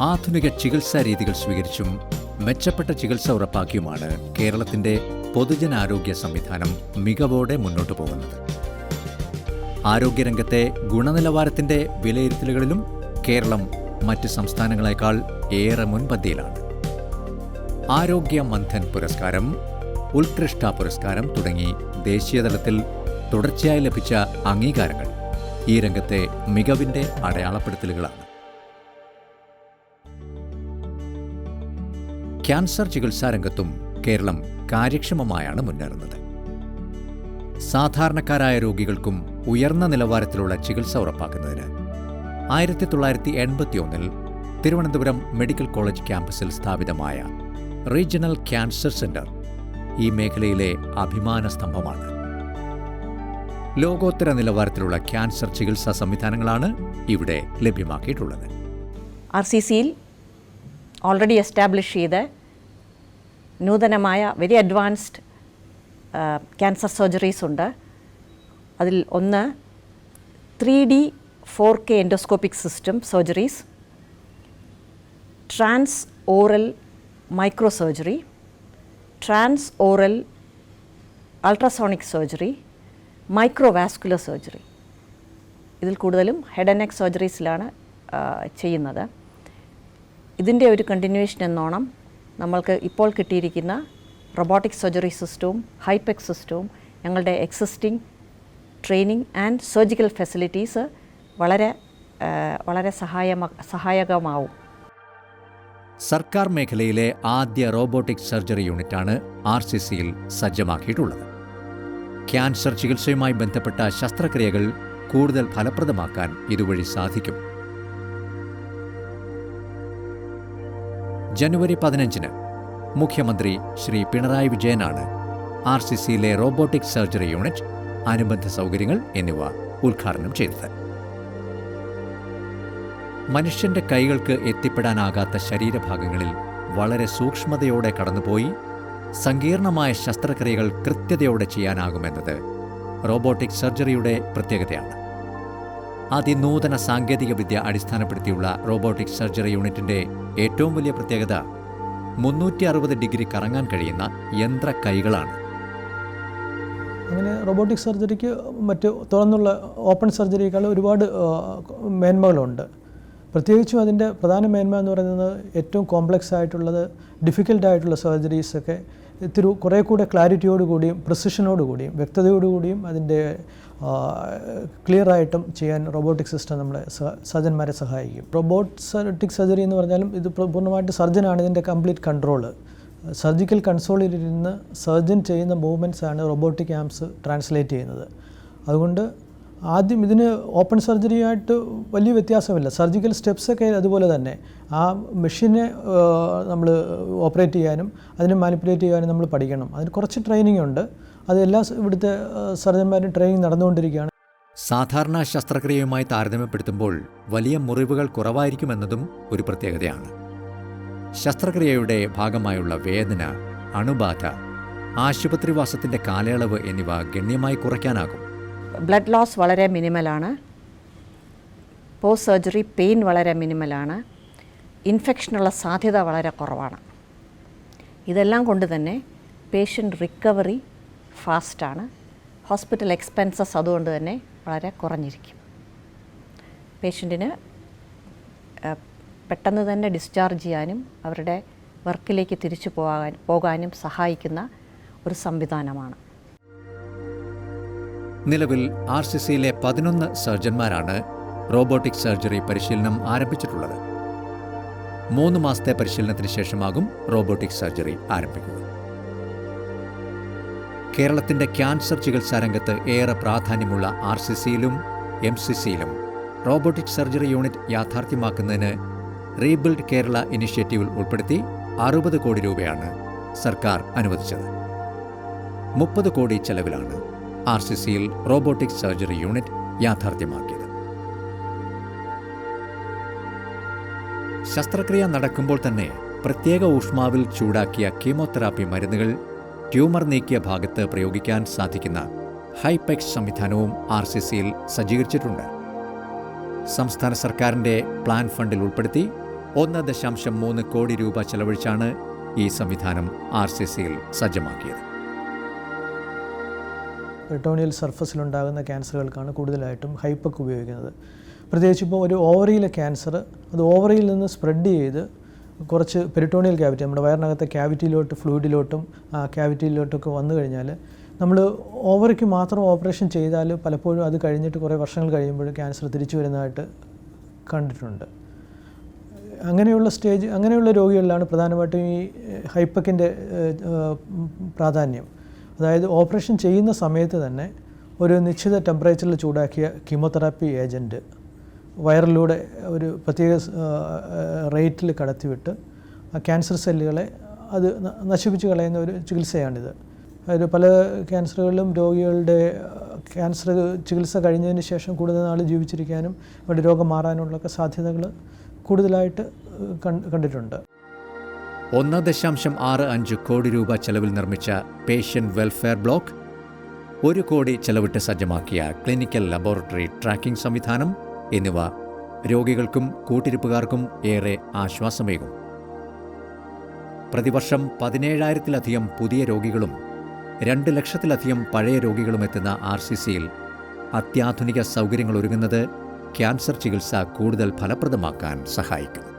ആധുനിക ചികിത്സാ രീതികൾ സ്വീകരിച്ചും മെച്ചപ്പെട്ട ചികിത്സ ഉറപ്പാക്കിയുമാണ് കേരളത്തിന്റെ പൊതുജനാരോഗ്യ സംവിധാനം മികവോടെ മുന്നോട്ടു പോകുന്നത്. ആരോഗ്യരംഗത്തെ ഗുണനിലവാരത്തിന്റെ വിലയിരുത്തലുകളിലും കേരളം മറ്റ് സംസ്ഥാനങ്ങളെക്കാൾ ഏറെ മുൻപന്തിയിലാണ്. ആരോഗ്യ മന്ഥൻ പുരസ്കാരം ഉത്കൃഷ്ട പുരസ്കാരം തുടങ്ങി ദേശീയതലത്തിൽ തുടർച്ചയായി ലഭിച്ച അംഗീകാരങ്ങൾ ഈ രംഗത്തെ മികവിന്റെ അടയാളപ്പെടുത്തലുകളാണ്. ക്യാൻസർ ചികിത്സാ രംഗത്തും കേരളം കാര്യക്ഷമമായാണ് മുന്നേറുന്നത്. സാധാരണക്കാരായ രോഗികൾക്കും ഉയർന്ന നിലവാരത്തിലുള്ള ചികിത്സ ഉറപ്പാക്കുന്നതിന് ആയിരത്തി തൊള്ളായിരത്തി എൺപത്തിയൊന്നിൽ തിരുവനന്തപുരം മെഡിക്കൽ കോളേജ് ക്യാമ്പസിൽ സ്ഥാപിതമായ റീജിയണൽ ക്യാൻസർ സെന്റർ ഈ മേഖലയിലെ അഭിമാന സ്തംഭമാണ്. ലോകോത്തര നിലവാരത്തിലുള്ള ക്യാൻസർ ചികിത്സാ സംവിധാനങ്ങളാണ് ഇവിടെ ലഭ്യമാക്കിയിട്ടുള്ളത്. ആർ സി സിയിൽ ഓൾറെഡി എസ്റ്റാബ്ലിഷ് ചെയ്ത നൂതനമായ വെരി അഡ്വാൻസ്ഡ് ക്യാൻസർ സർജറീസ് ഉണ്ട്. അതിൽ ഒന്ന് three D four K endoscopic system surgeries trans oral micro surgery trans oral ultrasonic surgery microvascular surgery ഇതിൽ കൂടുതലും ഹെഡ് ആൻഡ് നെക്ക് സർജറീസിലാണ് ചെയ്യുന്നത്. ഇതിന്റെ ഒരു കണ്ടിന്യൂവേഷൻ എന്നോണം നമ്മൾക്ക് ഇപ്പോൾ കിട്ടിയിരിക്കുന്ന റൊബോട്ടിക് സർജറി സിസ്റ്റവും ഹൈപെക് സിസ്റ്റവും ഞങ്ങളുടെ existing training and surgical facilities വളരെ വളരെ സഹായമ സഹായകമാവും. സർക്കാർ മേഖലയിലെ ആദ്യ റോബോട്ടിക് സർജറി യൂണിറ്റാണ് ആർ സി സിയിൽ സജ്ജമാക്കിയിട്ടുള്ളത്. ക്യാൻസർ ചികിത്സയുമായി ബന്ധപ്പെട്ട ശസ്ത്രക്രിയകൾ കൂടുതൽ ഫലപ്രദമാക്കാൻ ഇതുവഴി സാധിക്കും. ജനുവരി പതിനഞ്ചിന് മുഖ്യമന്ത്രി ശ്രീ പിണറായി വിജയനാണ് ആർ സി സിയിലെ റോബോട്ടിക് സർജറി യൂണിറ്റ് അനുബന്ധ സൗകര്യങ്ങൾ എന്നിവ ഉദ്ഘാടനം ചെയ്തത്. മനുഷ്യന്റെ കൈകൾക്ക് എത്തിപ്പെടാനാകാത്ത ശരീരഭാഗങ്ങളിൽ വളരെ സൂക്ഷ്മതയോടെ കടന്നുപോയി സങ്കീർണമായ ശസ്ത്രക്രിയകൾ കൃത്യതയോടെ ചെയ്യാനാകുമെന്നത് റോബോട്ടിക് സർജറിയുടെ പ്രത്യേകതയാണ്. അതിനൂതന സാങ്കേതികവിദ്യ അടിസ്ഥാനപ്പെടുത്തിയുള്ള റോബോട്ടിക് സർജറി യൂണിറ്റിന്റെ ഏറ്റവും വലിയ പ്രത്യേകത മുന്നൂറ്റി അറുപത് ഡിഗ്രി കറങ്ങാൻ കഴിയുന്ന യന്ത്ര കൈകളാണ്. അങ്ങനെ റോബോട്ടിക് സർജറിക്ക് മറ്റ് തുറന്നുള്ള ഓപ്പൺ സർജറിയേക്കാൾ ഒരുപാട് മേന്മകളുണ്ട്. പ്രത്യേകിച്ചും അതിന്റെ പ്രധാന മേന്മ എന്ന് പറയുന്നത് ഏറ്റവും കോംപ്ലക്സ് ആയിട്ടുള്ളത് ഡിഫിക്കൽട്ട് ആയിട്ടുള്ള സർജറീസൊക്കെ ഇത്തിരി കുറേ കൂടെ ക്ലാരിറ്റിയോട് കൂടിയും പ്രിസിഷനോട് കൂടിയും വ്യക്തതയോട് കൂടിയും അതിന്റെ ക്ലിയർ ആയിട്ടും ചെയ്യാൻ റോബോട്ടിക് സിസ്റ്റം നമ്മളെ സർജന്മാരെ സഹായിക്കും. റോബോട്ടിക് സർജറി എന്ന് പറഞ്ഞാലും ഇത് പൂർണമായിട്ട് സർജനാണ് ഇതിന്റെ കംപ്ലീറ്റ് കൺട്രോൾ സർജിക്കൽ കൺസോളിലിരുന്ന് സർജൻ ചെയ്യുന്ന മൂവ്മെന്റ്സാണ് റോബോട്ടിക് ആംസ് ട്രാൻസ്ലേറ്റ് ചെയ്യുന്നത്. അതുകൊണ്ട് ആദ്യം ഇതിന് ഓപ്പൺ സർജറിയായിട്ട് വലിയ വ്യത്യാസമില്ല. സർജിക്കൽ സ്റ്റെപ്സൊക്കെ അതുപോലെ തന്നെ. ആ മെഷീനെ നമ്മൾ ഓപ്പറേറ്റ് ചെയ്യാനും അതിനെ മാനിപ്പുലേറ്റ് ചെയ്യാനും നമ്മൾ പഠിക്കണം. അതിന് കുറച്ച് ട്രെയിനിങ് ഉണ്ട്. അത് എല്ലാ ഇവിടുത്തെ സർജന്മാരും ട്രെയിനിങ് നടന്നുകൊണ്ടിരിക്കുകയാണ്. സാധാരണ ശസ്ത്രക്രിയയുമായി താരതമ്യപ്പെടുത്തുമ്പോൾ വലിയ മുറിവുകൾ കുറവായിരിക്കുമെന്നതും ഒരു പ്രത്യേകതയാണ്. ശസ്ത്രക്രിയയുടെ ഭാഗമായുള്ള വേദന അണുബാധ ആശുപത്രിവാസത്തിന്റെ കാലയളവ് എന്നിവ ഗണ്യമായി കുറയ്ക്കാനാകും. ബ്ലഡ് ലോസ് വളരെ മിനിമലാണ് പോസ്റ്റ് സർജറി പെയിൻ വളരെ മിനിമലാണ് ഇൻഫെക്ഷനുള്ള സാധ്യത വളരെ കുറവാണ്. ഇതെല്ലാം കൊണ്ട് തന്നെ പേഷ്യന്റ് റിക്കവറി ഫാസ്റ്റാണ് ഹോസ്പിറ്റൽ എക്സ്പെൻസസ് അതുകൊണ്ട് തന്നെ വളരെ കുറഞ്ഞിരിക്കും. പേഷ്യന്റിന് പെട്ടെന്ന് തന്നെ ഡിസ്ചാർജ് ചെയ്യാനും അവരുടെ വർക്കിലേക്ക് തിരിച്ചു പോകാൻ പോകാനും സഹായിക്കുന്ന ഒരു സംവിധാനമാണ്. നിലവിൽ ആർ സി സിയിലെ പതിനൊന്ന് സർജന്മാരാണ് റോബോട്ടിക് സർജറി പരിശീലനം ആരംഭിച്ചിട്ടുള്ളത്. മൂന്ന് മാസത്തെ പരിശീലനത്തിന് ശേഷമാകും റോബോട്ടിക് സർജറി ആരംഭിക്കുക കേരളത്തിന്റെ ക്യാൻസർ ചികിത്സാ രംഗത്ത് ഏറെ പ്രാധാന്യമുള്ള ആർ സി സിയിലും എം സി സിയിലും റോബോട്ടിക് സർജറി യൂണിറ്റ് യാഥാർത്ഥ്യമാക്കുന്നതിന് റീബിൽഡ് കേരള ഇനിഷ്യേറ്റീവിൽ ഉൾപ്പെടുത്തി അറുപത് കോടി രൂപയാണ് സർക്കാർ അനുവദിച്ചത്. മുപ്പത് കോടി ചെലവിലാണ് ആർ സി സിയിൽ റോബോട്ടിക് സർജറി യൂണിറ്റ് യാഥാർത്ഥ്യമാക്കിയത്. ശസ്ത്രക്രിയ നടക്കുമ്പോൾ തന്നെ പ്രത്യേക ഊഷ്മാവിൽ ചൂടാക്കിയ കീമോതെറാപ്പി മരുന്നുകൾ ട്യൂമർ നീക്കിയ ഭാഗത്ത് പ്രയോഗിക്കാൻ സാധിക്കുന്ന ഹൈപെക്സ് സംവിധാനവും ആർ സി സിയിൽ സജ്ജീകരിച്ചിട്ടുണ്ട്. സംസ്ഥാന സർക്കാരിന്റെ പ്ലാൻ ഫണ്ടിൽ ഉൾപ്പെടുത്തി ഒന്ന് ദശാംശം മൂന്ന് കോടി രൂപ ചെലവഴിച്ചാണ് ഈ സംവിധാനം ആർ സി സിയിൽ സജ്ജമാക്കിയത്. പെർട്ടോണിയൽ സർഫസിലുണ്ടാകുന്ന ക്യാൻസറുകൾക്കാണ് കൂടുതലായിട്ടും ഹൈപ്പക്ക് ഉപയോഗിക്കുന്നത്. പ്രത്യേകിച്ച് ഇപ്പോൾ ഒരു ഓവറിയിലെ ക്യാൻസർ അത് ഓവറിയിൽ നിന്ന് സ്പ്രെഡ് ചെയ്ത് കുറച്ച് പെരിട്ടോണിയൽ ക്യാവിറ്റി നമ്മുടെ വയറിനകത്തെ ക്യാവിറ്റിയിലോട്ട് ഫ്ലൂയിഡിലോട്ടും ആ ക്യാവിറ്റിയിലോട്ടൊക്കെ വന്നു കഴിഞ്ഞാൽ നമ്മൾ ഓവറിക്ക് മാത്രം ഓപ്പറേഷൻ ചെയ്താൽ പലപ്പോഴും അത് കഴിഞ്ഞിട്ട് കുറേ വർഷങ്ങൾ കഴിയുമ്പോൾ ക്യാൻസർ തിരിച്ചു വരുന്നതായിട്ട് കണ്ടിട്ടുണ്ട്. അങ്ങനെയുള്ള സ്റ്റേജ് അങ്ങനെയുള്ള രോഗികളിലാണ് പ്രധാനമായിട്ടും ഈ ഹൈപ്പക്കിന്റെ പ്രാധാന്യം. അതായത് ഓപ്പറേഷൻ ചെയ്യുന്ന സമയത്ത് തന്നെ ഒരു നിശ്ചിത ടെമ്പറേച്ചറിൽ ചൂടാക്കിയ കീമോതെറാപ്പി ഏജന്റ് വയറിലൂടെ ഒരു പ്രത്യേക റേറ്റിൽ കടത്തിവിട്ട് ക്യാൻസർ സെല്ലുകളെ അത് നശിപ്പിച്ച് കളയുന്ന ഒരു ചികിത്സയാണിത്. അതായത് പല ക്യാൻസറുകളിലും രോഗികളുടെ ക്യാൻസർ ചികിത്സ കഴിഞ്ഞതിന് ശേഷം കൂടുതൽ നാൾ ജീവിച്ചിരിക്കാനും അവരുടെ രോഗം മാറാനുള്ളൊക്കെ സാധ്യതകൾ കൂടുതലായിട്ട് കണ്ടിട്ടുണ്ട്. ഒന്ന് ദശാംശം ആറ് അഞ്ച് കോടി രൂപ ചെലവിൽ നിർമ്മിച്ച പേഷ്യന്റ് വെൽഫെയർ ബ്ലോക്ക് ഒരു കോടി ചെലവിട്ട് സജ്ജമാക്കിയ ക്ലിനിക്കൽ ലബോറട്ടറി ട്രാക്കിംഗ് സംവിധാനം എന്നിവ രോഗികൾക്കും കൂട്ടിരിപ്പുകാർക്കും ഏറെ ആശ്വാസമേകും. പ്രതിവർഷം പതിനേഴായിരത്തിലധികം പുതിയ രോഗികളും രണ്ട് ലക്ഷത്തിലധികം പഴയ രോഗികളും എത്തുന്ന ആർ സി സിയിൽ അത്യാധുനിക സൗകര്യങ്ങൾ ഒരുങ്ങുന്നത് ക്യാൻസർ ചികിത്സ കൂടുതൽ ഫലപ്രദമാക്കാൻ സഹായിക്കും